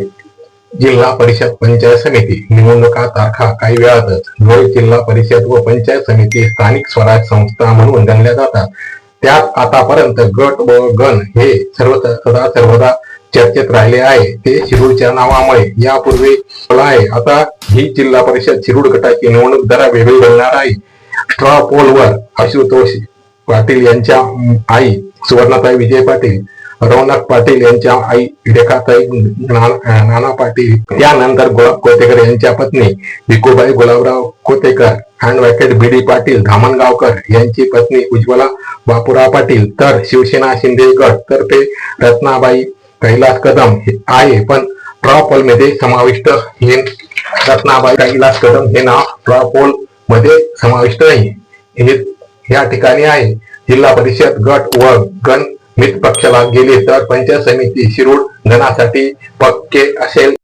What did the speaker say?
जिल्हा परिषद पंचायत समिती. निवडणुका तारखा काही वेळातच धुळे जिल्हा परिषद व पंचायत समिती स्थानिक स्वराज संस्था म्हणून गणल्या जातात. त्यात आतापर्यंत गट व गण हे सर्व सदा सर्वदा चर्चेत राहिले आहे. ते शिरूरच्या नावामुळे यापूर्वी आहे. आता ही जिल्हा परिषद शिरूर गटाची निवडणूक जरा वेगळी बनणार आहे. स्ट्रॉ पोलवर आशुतोष पाटील यांच्या आई सुवर्णाताई विजय पाटील रौनक पाटील यांच्या आई रेखाताई नाना पाटील. त्यानंतर गुलाब कोतेकर यांच्या पत्नी विकूबाई गुलाबराव कोतेकर हँड वॅकेट बीडी पाटील धामणगावकर यांची पत्नी उज्ज्वला बापुराव पाटील तर शिवसेना शिंदे गट तर्फे रत्नाबाई कैलास कदम हे आहे. पण ट्रॉपोलमध्ये समाविष्ट हे रत्नाबाई कैलास कदम हे नाव ट्रॉपोलमध्ये समाविष्ट नाही. हे या ठिकाणी आहे. जिल्हा परिषद गट व गण मित पक्षाला गेले तर पंचायत समिती शिरूर धनासाठी पक्के असेल.